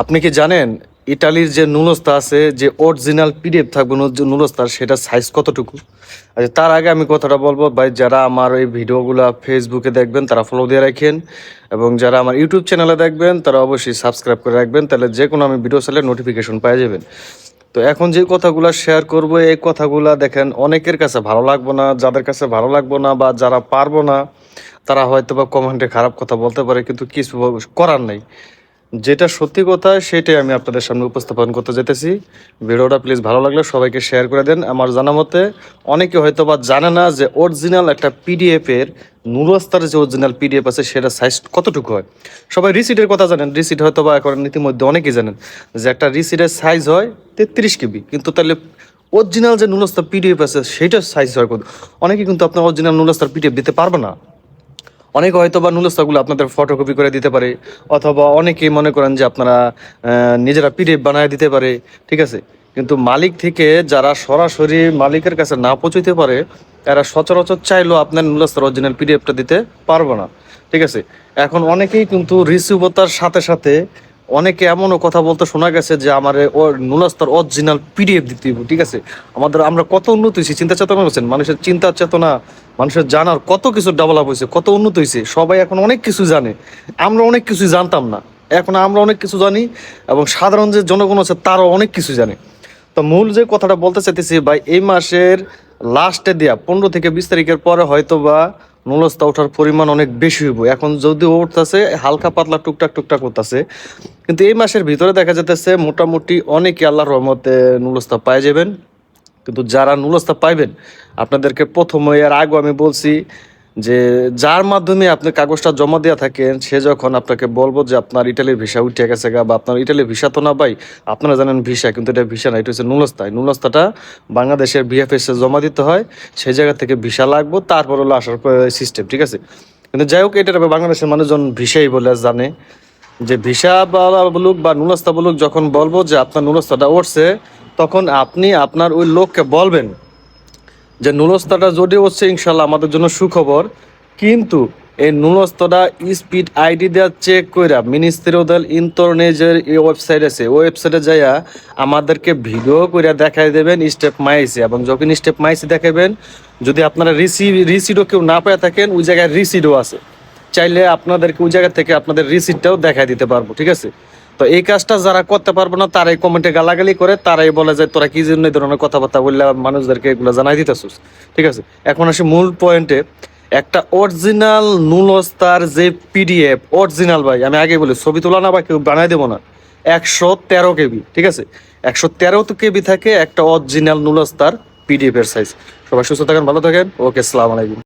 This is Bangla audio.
আপনি কি জানেন ইটালির যে নুলস্তা আছে, যে অরিজিনাল পিডিএফ থাকবে নুলস্তার সেটা সাইজ কতটুকু? আচ্ছা তার আগে আমি কথাটা বলব, ভাই, যারা আমার এই ভিডিওগুলো ফেসবুকে দেখবেন, তারা ফলো দিয়ে রাখেন, এবং যারা আমার ইউটিউব চ্যানেলে দেখবেন, তারা অবশ্যই সাবস্ক্রাইব করে রাখবেন, তাহলে যে কোনো আমি ভিডিও চাইলে নোটিফিকেশন পেয়ে যাবেন। তো এখন যে কথাগুলো শেয়ার করব, এই কথাগুলো দেখেন, অনেকের কাছে ভালো লাগবো না, যাদের কাছে ভালো লাগবো না, বা যারা পারব না, তারা হয়তো বা কমেন্টে খারাপ কথা বলতে পারে, কিন্তু কিছু করার নেই। যেটা সত্যি কথা, সেটাই আমি আপনাদের সামনে উপস্থাপন করতে যেতেছি। ভিডিওটা প্লিজ ভালো লাগলে সবাইকে শেয়ার করে দেন। আমার জানা মতে, অনেকে হয়তো বা জানে না যে অরিজিনাল একটা পিডিএফ এর নুরস্তার যে অরিজিনাল পিডিএফ আছে, সেটা সাইজ কতটুকু হয়। সবাই রিসিটের কথা জানেন। রিসিট হয়তো বা এখন ইতিমধ্যে অনেকেই জানেন যে একটা রিসিটের সাইজ হয় তেত্রিশ কেবি। কিন্তু তাহলে অরিজিনাল যে নুলস্তার পিডিএফ আছে, সেটার সাইজ হয় কত? অনেকে কিন্তু আপনার অরিজিনাল নুলস্তার পিডিএফ দিতে পারবে না। অনেকে হয়তো বা নুলস্তাগুলো আপনাদের ফটোকপি করে দিতে পারে, অথবা অনেকেই মনে করেন যে আপনারা নিজেরা পিডিএফ বানায় দিতে পারে, ঠিক আছে? কিন্তু মালিক থেকে যারা সরাসরি মালিকের কাছে না পৌঁছতে পারে, এরা সচরাচর চাইলেও আপনার নুলস্তার অরিজিনাল পিডিএফটা দিতে পারব না, ঠিক আছে? এখন অনেকেই কিন্তু রিসিভতার সাথে সাথে অনেকে এমনও কথা বলতে শোনা গেছে যে আমার নুলাস্তর অরিজিনাল পিডিএফ দিতে ঠিক আছে? আমাদের, আমরা কত উন্নত হয়েছি চিন্তা চেতনা হয়েছেন মানুষের চিন্তা চেতনা মানুষের জানার কত কিছু ডেভেলপ হয়েছে কত উন্নত হয়েছে সবাই এখন অনেক কিছু জানে। আমরা অনেক কিছু জানতাম না। এখন আমরা অনেক কিছু জানি এবং সাধারণ যে জনগণ আছে, তারাও অনেক কিছু জানে। তো মূল যে কথাটা বলতে চাইতেছি, ভাই, এই মাসের লাস্টে দেয়া, পনেরো থেকে বিশ তারিখের পরে হয়তো বা নুলস্তা ওঠার পরিমাণ অনেক বেশি হইব। এখন যদিও উঠতেছে, হালকা পাতলা টুকটাক টুকটাক করতেছে কিন্তু এই মাসের ভিতরে দেখা যেতেছে মোটামুটি অনেকে আল্লাহর রহমতে নুলস্তা পাই যাবেন কিন্তু যারা নুলস্তা পাইবেন, আপনাদেরকে প্রথম এর আগে আমি বলছি যে যার মাধ্যমে আপনি কাগজটা জমা দেওয়া থাকেন, সে যখন আপনাকে বলব যে আপনার ইটালির ভিসা উঠে গেছে গা বা আপনার ইটালির ভিসা তো না ভাই, আপনারা জানেন ভিসা, কিন্তু এটা ভিসা না, এটা হচ্ছে নুলস্তা নুলস্তাটা বাংলাদেশের বিএফএস এ জমা দিতে হয়, সেই জায়গা থেকে ভিসা লাগবো, তারপর হলো আসার সিস্টেম ঠিক আছে? কিন্তু যাই হোক এটা বাংলাদেশের মানুষজন ভিসাই বলে জানে। যে ভিসা বলুক বা নুলস্তা বলুক, যখন বলব যে আপনার নুলস্তাটা উঠছে তখন আপনি আপনার ওই লোককে বলবেন যে নুলস্তাটা যদি হচ্ছে, ইনশাল্লাহ আমাদের জন্য সুখবর। কিন্তু এই নুলস্তটা স্পিড আইডি দেওয়া চেক কইরা মিনিস্ট্রিয়াল ইন্টারনেটের এই ওয়েবসাইট আছে। ওই ওয়েবসাইটে যাইয়া আমাদেরকে ভিডিও কইরা দেখাই দেবেন স্টেপ মাইসে এবং যখন স্টেপ মাইসে দেখাবেন যদি আপনারা রিসিভ রিসিডও কেউ না পেয়ে থাকেন, ওই জায়গায় রিসিডও আছে। চাইলে আপনাদেরকে ওই জায়গা থেকে আপনাদের রিসিটটাও দেখাই দিতে পারব, ঠিক আছে? তো এই কাজটা যারা করতে পারবে না, তারাই কমেন্টে গালাগালি করে, তারাই বলে যে, তোরা কি জন্য ধরনের কথাবার্তা বললে মানুষদেরকে এগুলো জানাই দিতেছিস? ঠিক আছে? এখন আসি মূল পয়েন্টে একটা অরিজিনাল নুলস্তার যে পিডিএফ অরিজিনাল ভাই, আমি আগে বলি, ছবি তোলা না বা কেউ বানাই দেবো না। একশো তেরো কেবি, ঠিক আছে? একশো তেরো তো কেবি থাকে একটা অরিজিনাল নুলস্তার পিডিএফ এর সাইজ সবাই সুস্থ থাকেন, ভালো থাকেন। ওকে আসসালামু আলাইকুম।